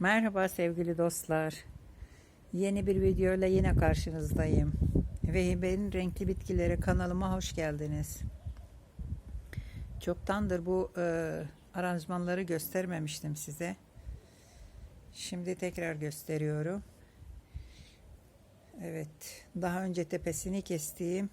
Merhaba sevgili dostlar. Yeni bir videoyla yine karşınızdayım. Vehibe'nin Renkli Bitkileri kanalıma hoş geldiniz. Çoktandır bu e, aranjmanları göstermemiştim size. Şimdi tekrar gösteriyorum. Evet, daha önce tepesini kestiğim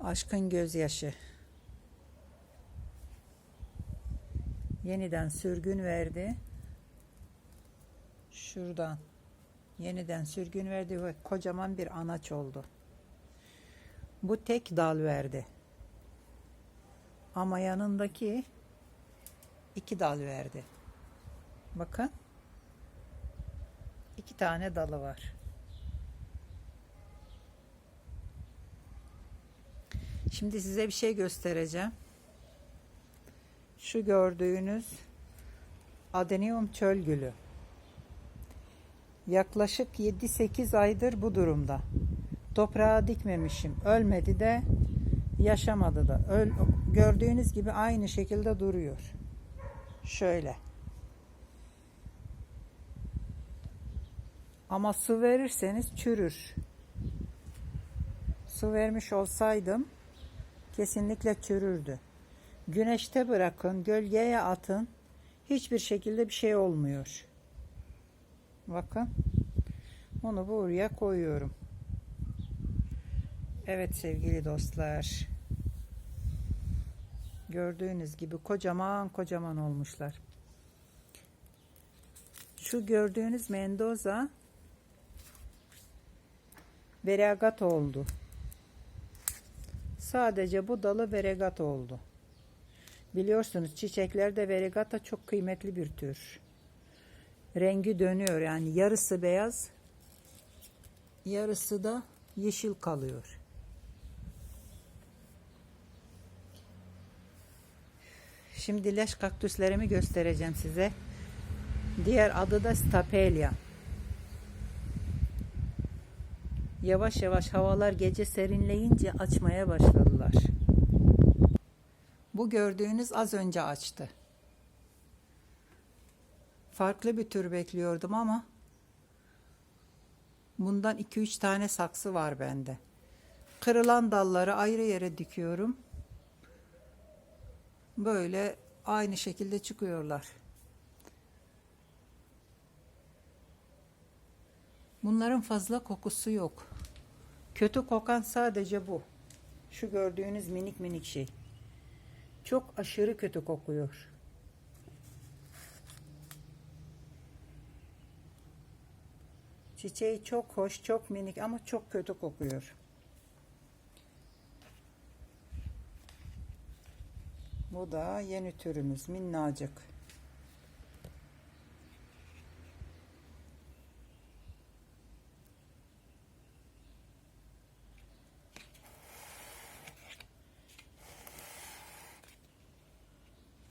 Aşkın Gözyaşı. Yeniden sürgün verdi şuradan yeniden sürgün verdi ve kocaman bir anaç oldu. Bu tek dal verdi. Ama yanındaki iki dal verdi. Bakın. iki tane dalı var. Şimdi size bir şey göstereceğim. Şu gördüğünüz Adenium çöl gülü. Yaklaşık 7-8 aydır bu durumda. Toprağa dikmemişim. Ölmedi de yaşamadı da. Öl, gördüğünüz gibi aynı şekilde duruyor. Şöyle. Ama su verirseniz çürür. Su vermiş olsaydım kesinlikle çürürdü. Güneşte bırakın, gölgeye atın. Hiçbir şekilde bir şey olmuyor. Bakın. Onu buraya koyuyorum. Evet sevgili dostlar. Gördüğünüz gibi kocaman kocaman olmuşlar. Şu gördüğünüz Mendoza veregat oldu. Sadece bu dalı veregat oldu. Biliyorsunuz çiçeklerde veregata çok kıymetli bir tür rengi dönüyor. Yani yarısı beyaz, yarısı da yeşil kalıyor. Şimdi leş kaktüslerimi göstereceğim size. Diğer adı da Stapelia. Yavaş yavaş havalar gece serinleyince açmaya başladılar. Bu gördüğünüz az önce açtı. Farklı bir tür bekliyordum ama bundan 2-3 tane saksı var bende. Kırılan dalları ayrı yere dikiyorum. Böyle aynı şekilde çıkıyorlar. Bunların fazla kokusu yok. Kötü kokan sadece bu. Şu gördüğünüz minik minik şey. Çok aşırı kötü kokuyor. Çiçeği çok hoş, çok minik ama çok kötü kokuyor. Bu da yeni türümüz minnacık.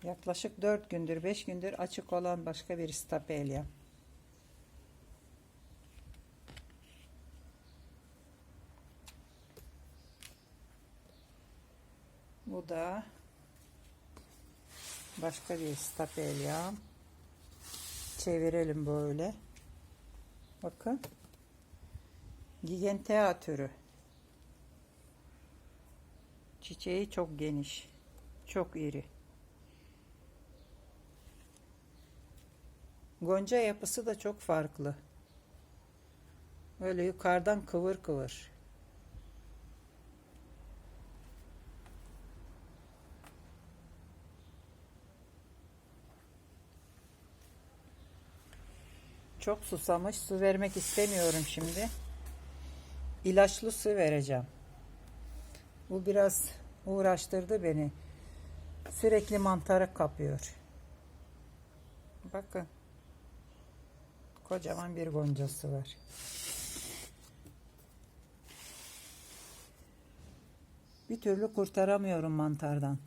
Yaklaşık 4 gündür 5 gündür açık olan başka bir stapelya. Bu da başka bir stapelya. Çevirelim böyle. Bakın. Gigantea türü. Çiçeği çok geniş. Çok iri. Gonca yapısı da çok farklı. Böyle yukarıdan kıvır kıvır. Çok susamış. Su vermek istemiyorum şimdi. İlaçlı su vereceğim. Bu biraz uğraştırdı beni. Sürekli mantarı kapıyor. Bakın. Kocaman bir goncası var. Bir türlü kurtaramıyorum mantardan.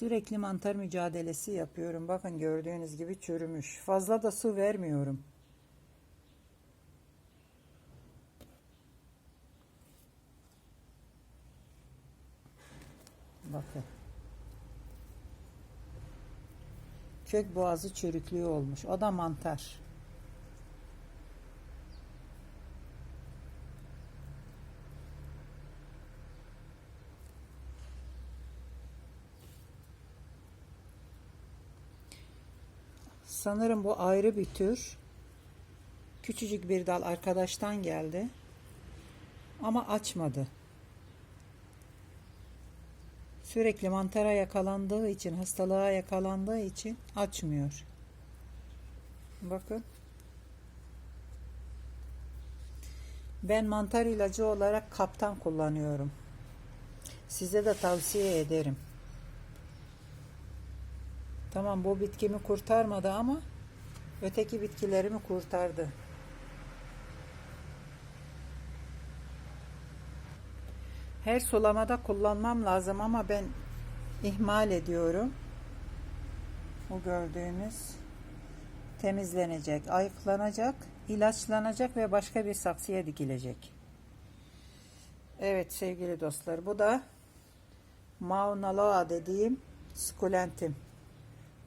Sürekli mantar mücadelesi yapıyorum. Bakın gördüğünüz gibi çürümüş. Fazla da su vermiyorum. Bakın. Kök boğazı çürüklüğü olmuş. O da mantar. Sanırım bu ayrı bir tür. Küçücük bir dal arkadaştan geldi. Ama açmadı. Sürekli mantara yakalandığı için, hastalığa yakalandığı için açmıyor. Bakın. Ben mantar ilacı olarak kaptan kullanıyorum. Size de tavsiye ederim. Tamam bu bitkimi kurtarmadı ama öteki bitkilerimi kurtardı. Her sulamada kullanmam lazım ama ben ihmal ediyorum. Bu gördüğünüz temizlenecek, ayıklanacak, ilaçlanacak ve başka bir saksıya dikilecek. Evet sevgili dostlar bu da Mauna Loa dediğim sukulentim.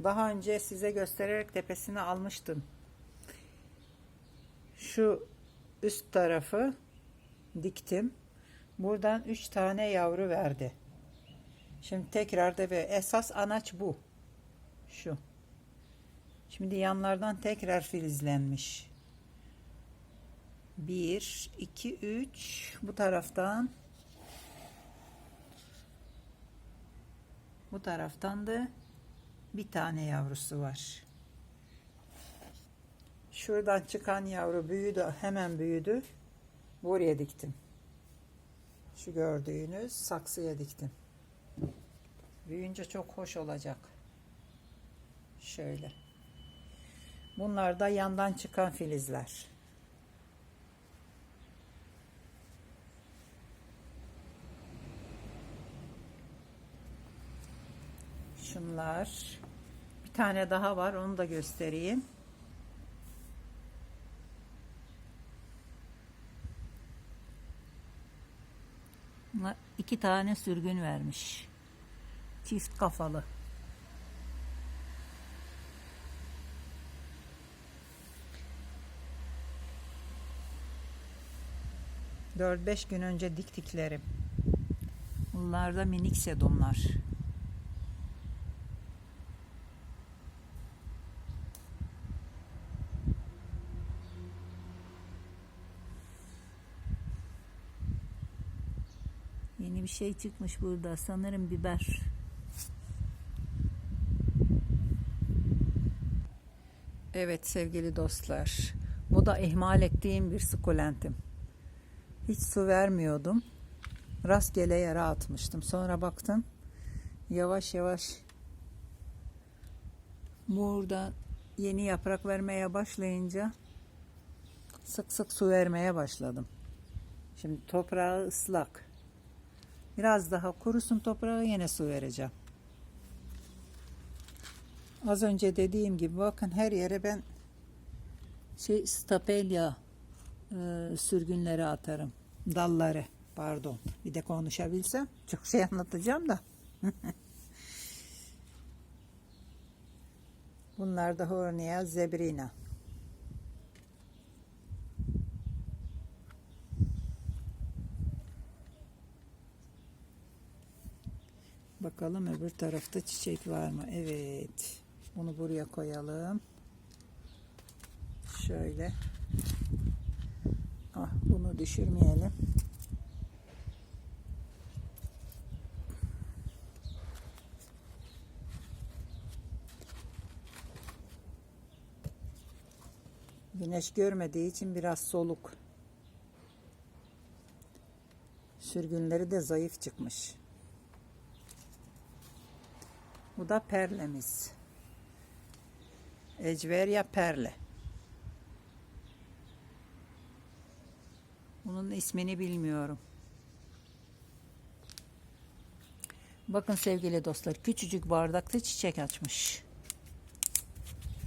Daha önce size göstererek tepesini almıştım. Şu üst tarafı diktim. Buradan 3 tane yavru verdi. Şimdi tekrar da ve esas anaç bu. Şu. Şimdi yanlardan tekrar filizlenmiş. 1 2 3 bu taraftan bu taraftan da bir tane yavrusu var. Şuradan çıkan yavru büyüdü, hemen büyüdü. Buraya diktim. Şu gördüğünüz saksıya diktim. Büyüyünce çok hoş olacak. Şöyle. Bunlar da yandan çıkan filizler. Şunlar. Tane daha var. Onu da göstereyim. Bunlar iki tane sürgün vermiş. Çift kafalı. Dört beş gün önce diktiklerim. Bunlar da minik sedumlar. Yeni bir şey çıkmış burada. Sanırım biber. Evet sevgili dostlar. Bu da ihmal ettiğim bir sukulentim. Hiç su vermiyordum. Rastgele yere atmıştım. Sonra baktım. Yavaş yavaş burada yeni yaprak vermeye başlayınca sık sık su vermeye başladım. Şimdi toprağı ıslak. Biraz daha kurusun toprağı yine su vereceğim. Az önce dediğim gibi bakın her yere ben şey stapelya e, sürgünleri atarım. Dalları pardon. Bir de konuşabilsem çok şey anlatacağım da. Bunlar da Hornea zebrina. Bakalım öbür tarafta çiçek var mı? Evet. Bunu buraya koyalım. Şöyle. Ah, bunu düşürmeyelim. Güneş görmediği için biraz soluk. Sürgünleri de zayıf çıkmış. Bu da perlemiz. Ecveria perle. Bunun ismini bilmiyorum. Bakın sevgili dostlar küçücük bardakta çiçek açmış.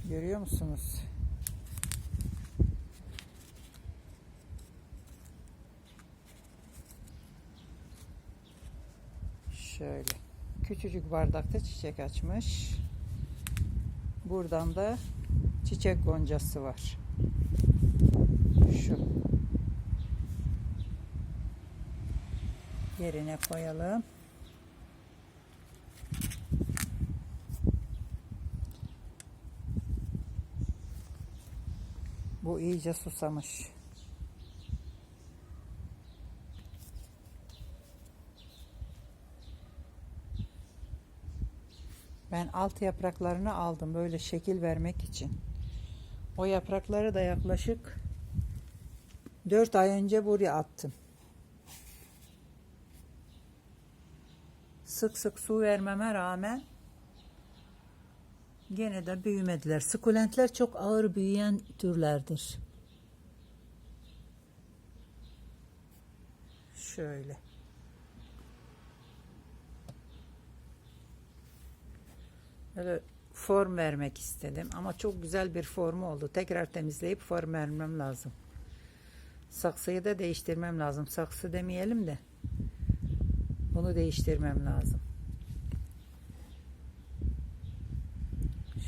Görüyor musunuz? Şöyle. Küçücük bardakta çiçek açmış. Buradan da çiçek goncası var. Şu. Yerine koyalım. Bu iyice susamış. Ben alt yapraklarını aldım böyle şekil vermek için. O yaprakları da yaklaşık 4 ay önce buraya attım. Sık sık su vermeme rağmen gene de büyümediler. Sukulentler çok ağır büyüyen türlerdir. Şöyle. Böyle form vermek istedim ama çok güzel bir formu oldu. Tekrar temizleyip form vermem lazım. Saksıyı da değiştirmem lazım. Saksı demeyelim de bunu değiştirmem lazım.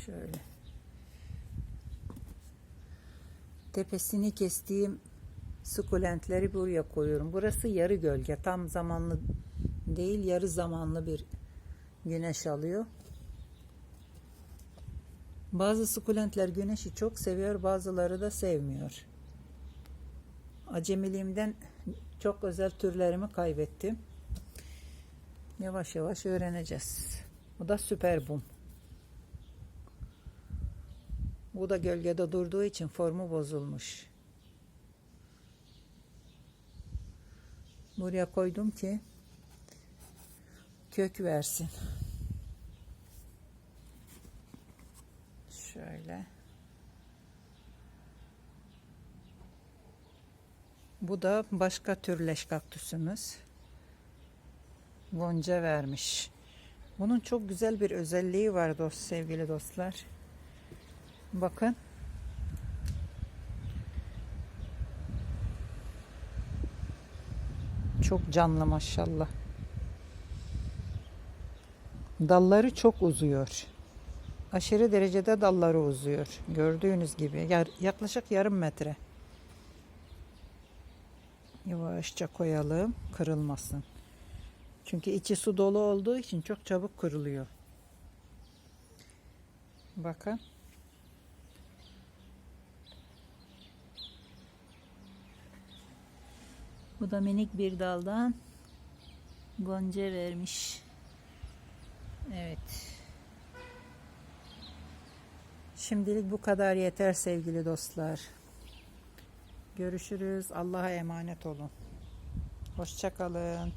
Şöyle. Tepesini kestiğim sukulentleri buraya koyuyorum. Burası yarı gölge. Tam zamanlı değil yarı zamanlı bir güneş alıyor. Bazı sukulentler güneşi çok seviyor, bazıları da sevmiyor. Acemiliğimden çok özel türlerimi kaybettim. Yavaş yavaş öğreneceğiz. Bu da süper bum. Bu da gölgede durduğu için formu bozulmuş. Buraya koydum ki kök versin. Şöyle. Bu da başka tür leş kaktüsümüz. Gonca vermiş. Bunun çok güzel bir özelliği var dost sevgili dostlar. Bakın. Çok canlı maşallah. Dalları çok uzuyor. Aşırı derecede dalları uzuyor. Gördüğünüz gibi yaklaşık yarım metre. Yavaşça koyalım kırılmasın. Çünkü içi su dolu olduğu için çok çabuk kırılıyor. Bakın. Bu da minik bir daldan gonca vermiş. Evet. Şimdilik bu kadar yeter sevgili dostlar. Görüşürüz. Allah'a emanet olun. Hoşçakalın.